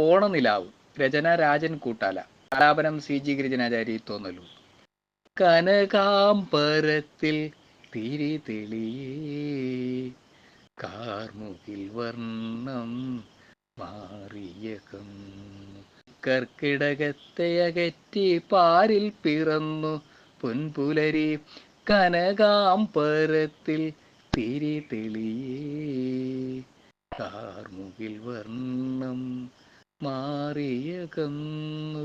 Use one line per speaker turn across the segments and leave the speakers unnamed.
ഓണനിലാവ്. രചന രാജൻ കൂട്ടാല. ആലാപനം C G ഗിരിജനാചാരി തോന്നലു കനകാംബരത്തിൽ തിരി തെളിയേ വർണം മാറിയകം. കർക്കിടകത്തെ അകറ്റി പാരിൽ പിറന്നു പൊൻപുലരി. കനകാംബരത്തിൽ തിരി തെളിയേ കാർമുകിൽ വർണം മാറിയകന്നു.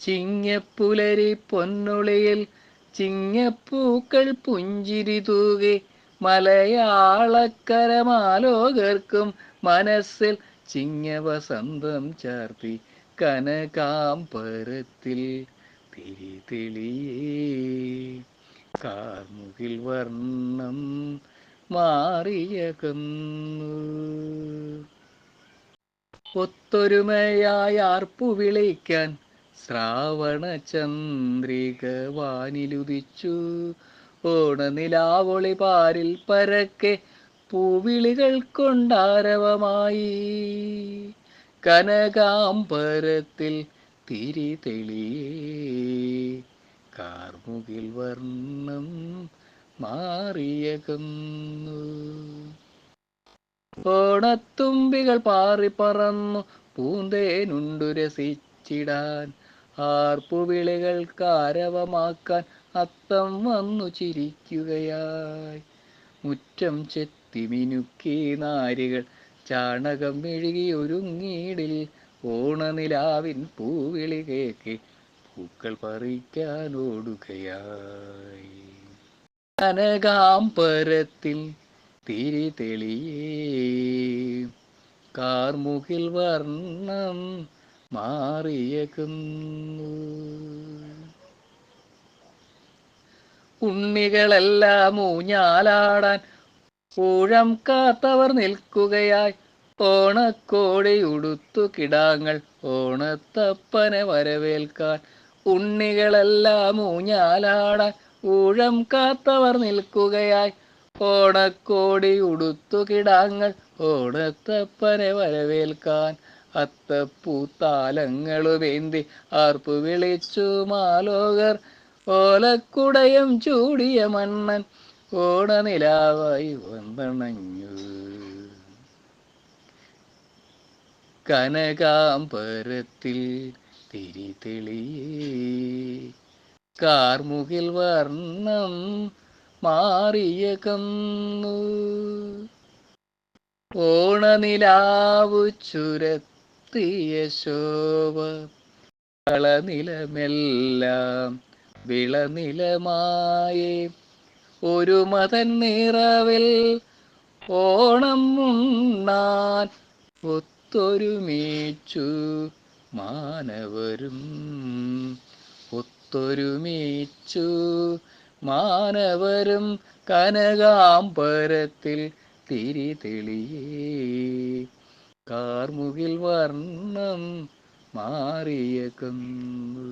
ചിങ്ങപ്പുലരി പൊന്നൊളിയിൽ ചിങ്ങപ്പൂക്കൾ പുഞ്ചിരി തൂകി മലയാളക്കരമാലോകർക്കും മനസ്സിൽ ചിങ്ങവസന്തം ചാർത്തി കനകാംബരത്തിൽ തിരി തെളിയേ. കാർമുകിൽ വർണം മാറിയകന്നു. ഒത്തൊരുമയായി ആർപ്പു വിളിക്കാൻ ശ്രാവണ ചന്ദ്രിക വാനിലുദിച്ചു. ഓണനിലാവൊളി പാരിൽ പരക്കെ പൂവിളികൾ കൊണ്ടാരവമായി. കനകാംബരത്തിൽ തിരി തെളിയേ കാർമുകിൽ വർണം മാറിയകന്നു. ഓണത്തുമ്പികൾ പാറി പറന്നു പൂന്തേനുണ്ടു രസിച്ചിടാൻ. ആർപ്പുവിളികൾ കാരവമാക്കാൻ അത്തം വന്നു ചിരിക്കുകയായി. മുറ്റം ചെത്തി മിനുക്കി നാരികൾ ചാണകം മെഴുകി ഒരുങ്ങീടിൽ ഓണനിലാവിൻ പൂവിളി കേക്ക് പൂക്കൾ പറിക്കാൻ ഓടുകയായി. കനകാംബരത്തിൽ തിരി തെളിയേ. കാർമുകിൽ വർണം മാറിയേക്കുന്നു. ഉണ്ണികളെല്ലാം ഊഞ്ഞാലാടാൻ ഊഴം കാത്തവർ നിൽക്കുകയായി. ഓണക്കോടി ഉടുത്തു കിടാങ്ങൾ ഓണത്തപ്പനെ വരവേൽക്കാൻ ഉണ്ണികളെല്ലാം ഊഞ്ഞാലാടാൻ ഊഴം കാത്തവർ നിൽക്കുകയായി. ഓണക്കോടി ഉടുത്തു കിടാങ്ങൾ. ഓണത്തപ്പനെ വരവേൽക്കാൻ അത്തപ്പൂത്താലങ്ങളുമേന്തി ആർപ്പു വിളിച്ചു മാലോകർ. ഓലക്കുടയം ചൂടിയ മണ്ണൻ ഓണനിലാവായി വന്നണഞ്ഞു. കനകാംബരത്തിൽ തിരി തെളിയേ കാർമുകിൽ വർണം മാറിയകന്നു. ഓണനിലാവു ചുരത്തിയ ശോഭ കളനിലമെല്ലാം വിളനിലമായേ. ഒരു മതൻ നിറവിൽ ഓണം ഉണ്ണാൻ ഒത്തൊരുമിച്ചു മാനവരും. ഒത്തൊരുമിച്ചു മാനവരും കനകാംബരത്തിൽ തിരി തെളിയേ. കാർമുകിൽ വർണം മാറിയകന്നു